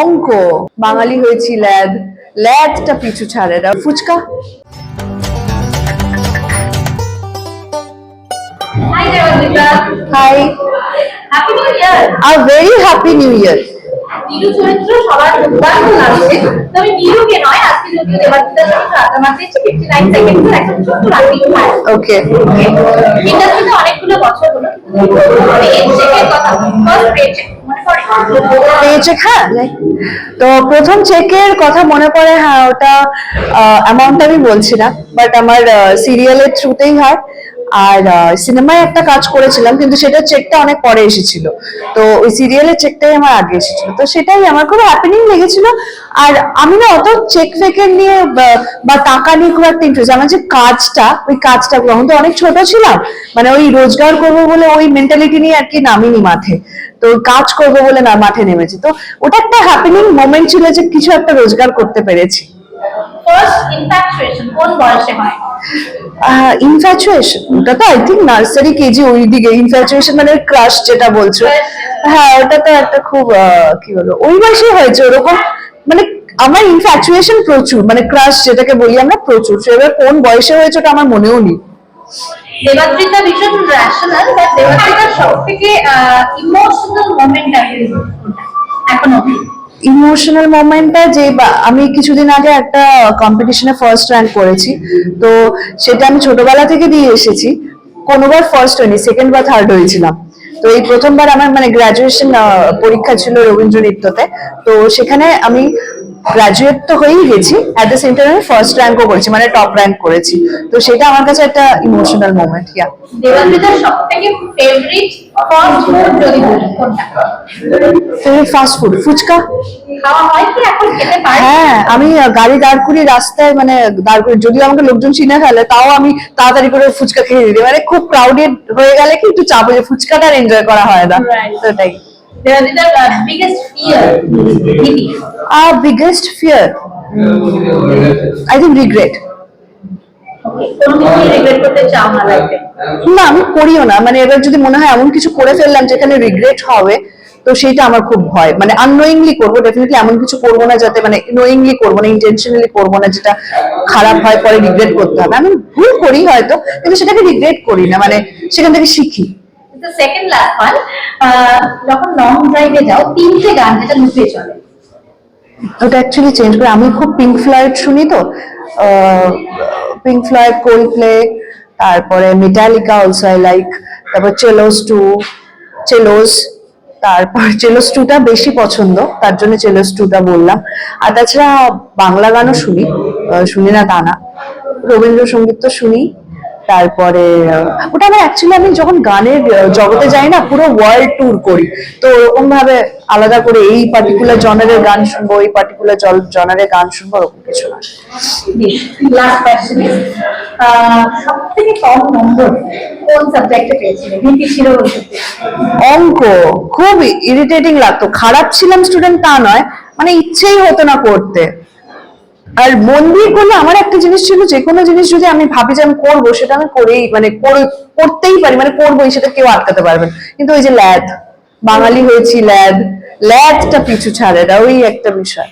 অঙ্ক। বাঙালি হয়েছি ল্যাদ। ল্যাদটা পিছু ছাড়ে। না fuchka. Hi happy new year a very happy new year Nilu চরিত্র সবার দুর্দান্ত লাগছে তবে নীলুকে নয় আজকে যদিও দেবাদিতার সাথে আড্ডা মারতে এসেছি ফিফটি নাইন সেকেন্ডের একটা ছোট্ট রাখি ওকে ইন্ডাস্ট্রিতে অনেকগুলো বছর হলো। কথা। ফার্স্ট মনে চেক হ্যাঁ? তো প্রথম চেকের কথা মনে পড়ে হ্যাঁ ওটা অ্যামাউন্ট আমি বলছি না বাট আমার সিরিয়ালের থ্রুতেই হয়। আর সিনেমায় একটা কাজ করেছিলাম, কিন্তু সেটা চেকটা অনেক পরে এসেছিল। তো ওই সিরিয়ালের চেকটাই আমার আগে এসেছিল। তো সেটাই আমার খুব হ্যাপেনিং লেগেছিল। আর আমি না অত চেক ফেকের নিয়ে, বা- টাকা নিয়ে খুব একটা ইন্টারেস্ট আমার যে কাজটা, ওই কাজটা তখন তো অনেক ছোট ছিলাম। মানে ওই রোজগার করব বলে ওই মেন্টালিটি নিয়ে আর কি নামিনি মাঠে। তো কাজ করব বলে না মাঠে নেমেছি। তো ওটা একটা হ্যাপেনিং মোমেন্ট ছিল যে কিছু একটা রোজগার করতে পেরেছি। ফার্স্ট ইনফ্যাকচুয়েশন কোন বয়সে হয়? ইনফ্যাচুয়েশন ওটা তো আই থিঙ্ক নার্সারি কেজি ওই দিকে ইনফ্যাচুয়েশন মানে ক্রাশ যেটা বলছো। হ্যাঁ ওটা তো একটা খুব কি বলব ওই বয়সে হয়েছে ওরকম মানে আমার ইনফ্যাচুয়েশন প্রচুর মানে ক্রাশ যেটাকে বলি আমরা প্রচুর। এবার কোন বয়সে হয়েছে ওটা আমার মনেও নেই। দেবাদ্রিতা ভীষণ র্যাশনাল বাট দেবাদ্রিতার সব থেকে ইমোশনাল মোমেন্ট এখন অব্দি ইমোশনাল মোমেন্টটা যে আমি কিছুদিন আগে একটা কম্পিটিশনে ফার্স্ট র্যাঙ্ক করেছি। তো সেটা আমি ছোটবেলা থেকে দিয়ে এসেছি। কোনোবার ফার্স্ট হয়নি সেকেন্ড বা থার্ড হয়েছিলাম। তো এই প্রথমবার আমার মানে গ্রাজুয়েশন পরীক্ষা ছিল রবীন্দ্র নৃত্যতে তো সেখানে আমি গ্রাজুয়েট তো হয়েই গেছি। অ্যাট দ্য সেম টাইম আমি ফার্স্ট র্যাঙ্কও করেছি মানে টপ র্যাঙ্ক করেছি। তো সেটা আমার কাছে একটা ইমোশনাল মোমেন্ট ইয়া যদি ফাস্ট ফুড ফুচকা? হয় হ্যাঁ আমি গাড়ি দাঁড় করিয়ে রাস্তায় মানে দাঁড় করি যদিও আমাকে লোকজন চিনে ফেলে তাও আমি তাড়াতাড়ি করে ফুচকা খেয়ে দিই মানে খুব ক্রাউডেড হয়ে গেলে কি একটু চাপ হয়ে ফুচকাটা এনজয় করা হয় না. তো এটাই। আই থিঙ্ক রিগ্রেট কোনো কিছু রিগ্রেট করতে চাও না লাইফে না আমি করিও না। মানে এবার যদি মনে হয় এমন কিছু করে ফেললাম যেখানে রিগ্রেট হবে তো সেটা আমার খুব ভয়। মানে আননোয়িংলি করব ডেফিনেটলি এমন কিছু করব না যাতে মানে নোয়িংলি করব না ইন্টেনশনালি করব না যেটা খারাপ হয় পরে রিগ্রেট করতে হবে। আমি ভুল করি হয়তো কিন্তু সেটাকে রিগ্রেট করি না। মানে সেখান থেকে শিখি। সেকেন্ড লাস্ট ওয়ান যখন লং ড্রাইভে যাও, তিনটে গান যেটা চলে। ওটা অ্যাকচুয়ালি চেঞ্জ করে। আমি খুব পিঙ্ক ফ্লয়েড শুনি তো। পিঙ্ক ফ্লয়েড কোল্ড প্লে তারপরে মেটালিকা অলসো আই লাইক তারপর চেলোস টু চেলোস তারপর চেলোস টুটা বেশি পছন্দ। তার জন্য চেলোস টুটা বললাম। আর তাছাড়া বাংলা গানও শুনি। শুনি না তা না। রবীন্দ্রসঙ্গীত তো শুনি। তারপরে ওটা আমার অ্যাকচুয়ালি আমি যখন গানের জগতে যাই না পুরো ওয়ার্ল্ড ট্যুর করি। তো ওরকম ভাবে আলাদা করে এই পার্টিকুলার জনারের গান শুনব এই পার্টিকুলার জল জনারের গান শুনব ওরকম কিছু না। সব থেকে কম নম্বর কোন সাবজেক্টে পেয়েছিলে? ভীতি ছিল অঙ্ক খুব ইরিটেটিং লাগতো। খারাপ ছিলাম স্টুডেন্ট তা নয় মানে ইচ্ছেই হতো না করতে। আর মন দিয়ে করলে আমার একটা জিনিস ছিল, যে কোনো জিনিস যদি আমি ভাবি যে আমি করব, সেটা আমি করেই মানে করে- করতেই পারি মানে করবোই, সেটা কেউ আটকাতে পারবে। কিন্তু ওই যে ল্যাদ, বাঙালি হয়েছি ল্যাদ, ল্যাদটা পিছু ছাড়ে না, ওই একটা বিষয়